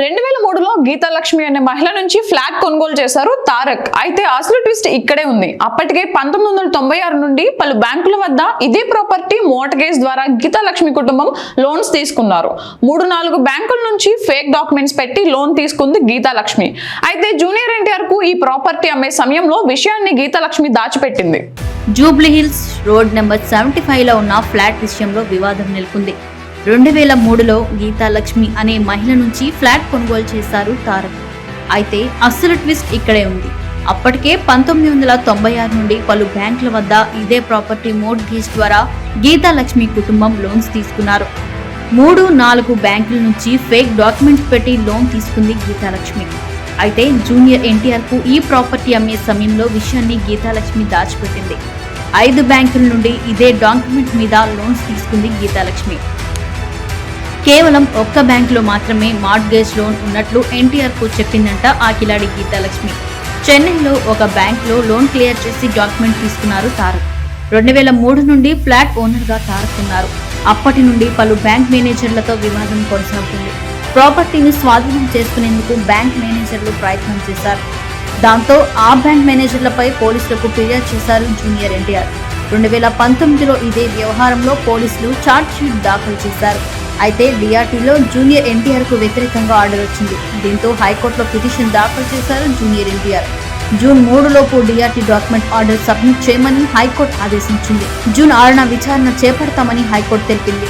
రెండు వేల మూడులో గీతాలక్ష్మి అనే మహిళ నుంచి ఫ్లాట్ కొనుగోలు చేశారు తారక్. అయితే అసలు ట్విస్ట్ ఇక్కడే ఉంది. అప్పటికే పంతొమ్మిది వందల తొంభై ఆరు నుండి పలు బ్యాంకుల వద్ద ఇదే ప్రాపర్టీ మోటగేజ్ ద్వారా గీతాలక్ష్మి కుటుంబం లోన్స్ తీసుకున్నారు. మూడు నాలుగు బ్యాంకుల నుంచి ఫేక్ డాక్యుమెంట్స్ పెట్టి లోన్ తీసుకుంది గీతాలక్ష్మి. అయితే జూనియర్ ఎన్టీఆర్కు ఈ ప్రాపర్టీ అమ్మే సమయంలో విషయాన్ని గీతాలక్ష్మి దాచిపెట్టింది. జూబ్లీహిల్స్ రోడ్ నెంబర్ సెవెంటీ ఫైవ్లో ఉన్న ఫ్లాట్ విషయంలో వివాదం నెలకొంది. రెండు వేల మూడులో గీతాలక్ష్మి అనే మహిళ నుంచి ఫ్లాట్ కొనుగోలు చేశారు తారక్. అయితే అస్సలు ట్విస్ట్ ఇక్కడే ఉంది. అప్పటికే పంతొమ్మిది వందల తొంభై ఆరు నుండి పలు బ్యాంకుల వద్ద ఇదే ప్రాపర్టీ మోర్ట్గేజ్ ద్వారా గీతాలక్ష్మి కుటుంబం లోన్స్ తీసుకున్నారు. మూడు నాలుగు బ్యాంకుల నుంచి ఫేక్ డాక్యుమెంట్స్ పెట్టి లోన్ తీసుకుంది గీతాలక్ష్మి. అయితే జూనియర్ ఎన్టీఆర్కు ఈ ప్రాపర్టీ అమ్మే సమయంలో విషయాన్ని గీతాలక్ష్మి దాచిపెట్టింది. ఐదు బ్యాంకుల నుండి ఇదే డాక్యుమెంట్ మీద లోన్స్ తీసుకుంది గీతాలక్ష్మి. కేవలం ఒక్క బ్యాంకులో మాత్రమే మార్ట్గేజ్ లోన్ ఉన్నట్లు ఎన్టీఆర్కు చెప్పిందంట ఆ కిలాడి గీతాలక్ష్మి. చెన్నైలో ఒక బ్యాంకులో లోన్ క్లియర్ చేసి డాక్యుమెంట్ తీసుకున్నారు తారక్. రెండు వేల మూడు నుండి ఫ్లాట్ ఓనర్గా తారక్ ఉన్నారు. అప్పటి నుండి పలు బ్యాంక్ మేనేజర్లతో వివాదం కొనసాగుతుంది. ప్రాపర్టీని స్వాధీనం చేసుకునేందుకు బ్యాంక్ మేనేజర్లు ప్రయత్నం చేశారు. దాంతో ఆ బ్యాంక్ మేనేజర్లపై పోలీసులకు ఫిర్యాదు చేశారు జూనియర్ ఎన్టీఆర్. రెండు వేల పంతొమ్మిదిలో ఇదే వ్యవహారంలో పోలీసులు ఛార్జ్ షీట్ దాఖలు చేశారు. అయితే డిఆర్టీలో జూనియర్ ఎన్టీఆర్కు వ్యతిరేకంగా ఆర్డర్ వచ్చింది. దీంతో హైకోర్టులో పిటిషన్ దాఖలు చేశారు జూనియర్ ఎన్టీఆర్. జూన్ మూడులోపు డిఆర్టీ డాక్యుమెంట్ ఆర్డర్ సబ్మిట్ చేయమని హైకోర్టు ఆదేశించింది. జూన్ ఆరున విచారణ చేపడతామని హైకోర్టు తెలిపింది.